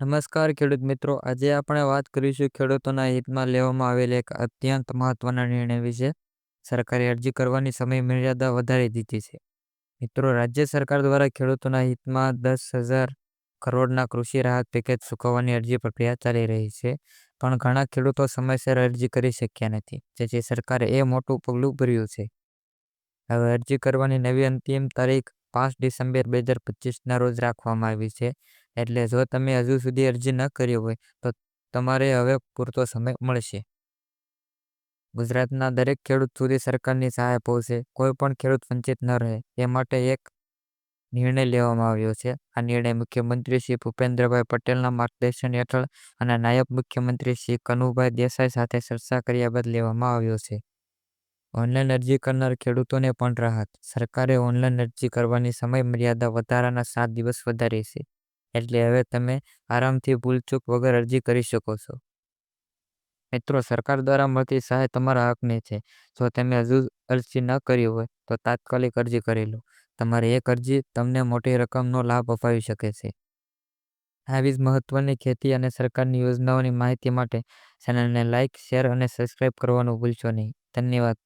નમસ્કાર ખેડૂત મિત્રો. આજે આપણે વાત કરીશું ખેડૂતોના હિતમાં લેવામાં આવેલા એક અત્યંત મહત્વના નિર્ણય વિશે. સરકારે અરજી કરવાની સમય મર્યાદા વધારી દીધી છે. મિત્રો, રાજ્ય સરકાર દ્વારા ખેડૂતોના હિતમાં દસ હજાર કરોડના કૃષિ રાહત પેકેજ ચૂકવવાની અરજી પ્રક્રિયા ચાલી રહી છે. પણ ઘણા ખેડૂતો સમયસર અરજી કરી શક્યા નથી જેથી સરકારે એ મોટું પગલું ભર્યું છે. હવે અરજી કરવાની નવી અંતિમ તારીખ પાંચ ડિસેમ્બર બે હજાર પચીસના રોજ રાખવામાં આવી છે. એટલે જો તમે હજુ સુધી અરજી ન કરી હોય, તો તમારે હવે પૂરતો સમય મળશે. ગુજરાતના દરેક ખેડૂત સુધી સરકારની સહાય પહોંચે, કોઈ પણ ખેડૂત વંચિત ન રહે. એ માટે એક નિર્ણય લેવામાં આવ્યો છે. આ નિર્ણય મુખ્યમંત્રી શ્રી ભૂપેન્દ્રભાઈ પટેલના માર્ગદર્શન હેઠળ અને નાયબ મુખ્યમંત્રી શ્રી કનુભાઈ દેસાઈ સાથે ચર્ચા કર્યા બાદ લેવામાં આવ્યો છે. ઓનલાઈન અરજી કરનાર ખેડૂતોને પણ રાહત. સરકારે ઓનલાઈન અરજી કરવાની સમય મર્યાદા વધારાના સાત દિવસ વધારી છે. એટલે હવે તમે આરામથી ભૂલચૂક વગર અરજી કરી શકો છો. મિત્રો, સરકાર દ્વારા મળતી સહાય તમારા હકની છે. જો તમે હજુ અરજી ન કરી હોય, તો તાત્કાલિક અરજી કરી લો. તમારી એક અરજી તમને મોટી રકમનો લાભ અપાવી શકે છે. આવી જ મહત્વની ખેતી અને સરકારની યોજનાઓની માહિતી માટે ચેનલને લાઇક, શેર અને સબસ્ક્રાઇબ કરવાનું ભૂલશો નહીં. ધન્યવાદ.